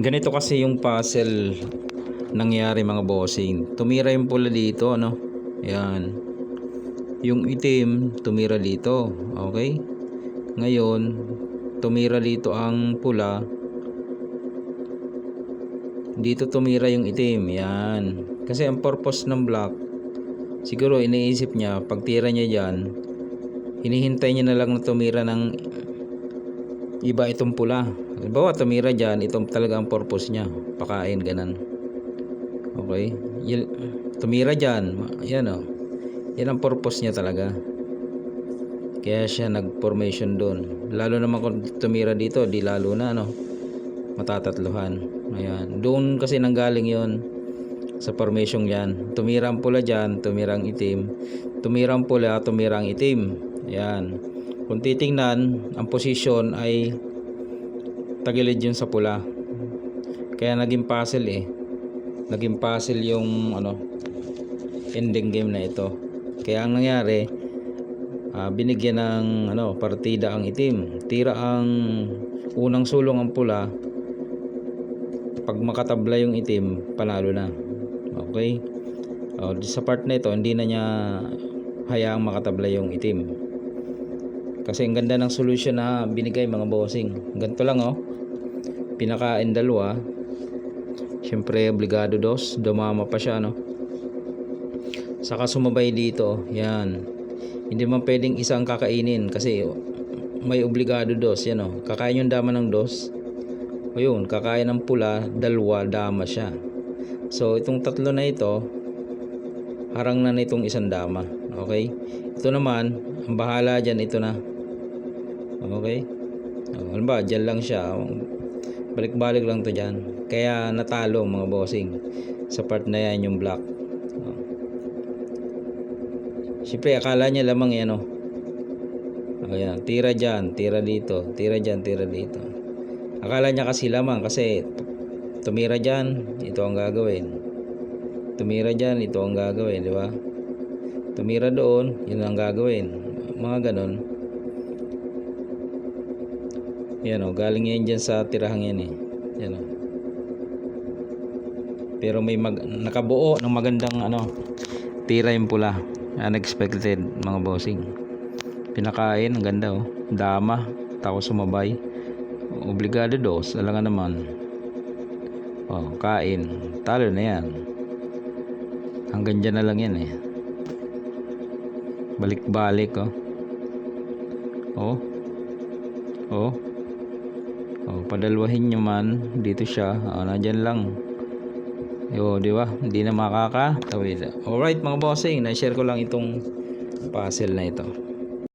Ganito kasi yung puzzle nangyari mga bossing. Tumira yung pula dito, ano? Yan. Yung itim, tumira dito. Okay? Ngayon, tumira dito ang pula. Dito tumira yung itim. Yan. Kasi ang purpose ng black, siguro iniisip niya, pag tira niya dyan, hinihintay niya na lang na tumira ng iba itong pula. Halimbawa, tumira dyan, itong talaga ang purpose niya. Pakain, ganan. Okay? Tumira dyan, yan o. Yan ang purpose niya talaga. Kaya siya nag-formation doon. Lalo naman kung tumira dito, di lalo na, no? Matatatluhan. Ayan. Doon kasi nanggaling yon sa formation yan. Tumira ang pula dyan, tumira ang itim. Tumira ang pula, tumira ang itim. Ayan. Kung titingnan, ang position ay tagilid yun sa pula. Kaya naging puzzle eh. Naging puzzle yung ano ending game na ito. Kaya ang nangyari, ah, binigyan ng ano partida ang itim. Tira ang unang sulong ang pula. Pag makatabla yung itim, panalo na. Okay? Oh, sa part na ito, hindi na niya hayaang makatabla yung itim. Kasi ang ganda ng solution na binigay mga bossing. Ganito lang oh. Pinakain dalawa. Siyempre obligado dos. Dumama pa siya no. Saka sumabay dito. Yan. Hindi man pwedeng isang kakainin kasi may obligado dos. Yan oh. Kakain yung dama ng dos. O yun, kakain ng pula, dalawa, dama siya. So itong tatlo na ito, harang na nitong isang dama. Okay? Ito naman, ang bahala dyan, ito na. Okay? O, halimbawa, dyan lang siya. Balik-balik lang to dyan. Kaya natalo mga bossing. Sa part na yan yung black. O. Siyempre, akala niya lamang yan o. Ayan, tira dyan, tira dito, tira dyan, tira dito. Akala niya kasi lamang kasi tumira dyan, ito ang gagawin. Tumira dyan, ito ang gagawin, di ba? Tumira doon, yun ang gagawin. Mga ganon. Yan o, galing yan dyan sa tirahang yan eh. Yan o. Pero may mag, nakabuo ng magandang ano, tira yung pula. Unexpected mga bossing. Pinakain, ang ganda oh. Dama, tako sumabay. Obligado dos, alam nga naman. Oh, kain. Talo na yan. Hanggang dyan na lang yan eh. Balik-balik oh. Oh. Oh. Oh, padalwahin nyo man dito siya. Oh, nandyan lang. Yo, di ba? Hindi na makaka. Tawid. Alright mga bossing, na-share ko lang itong puzzle na ito.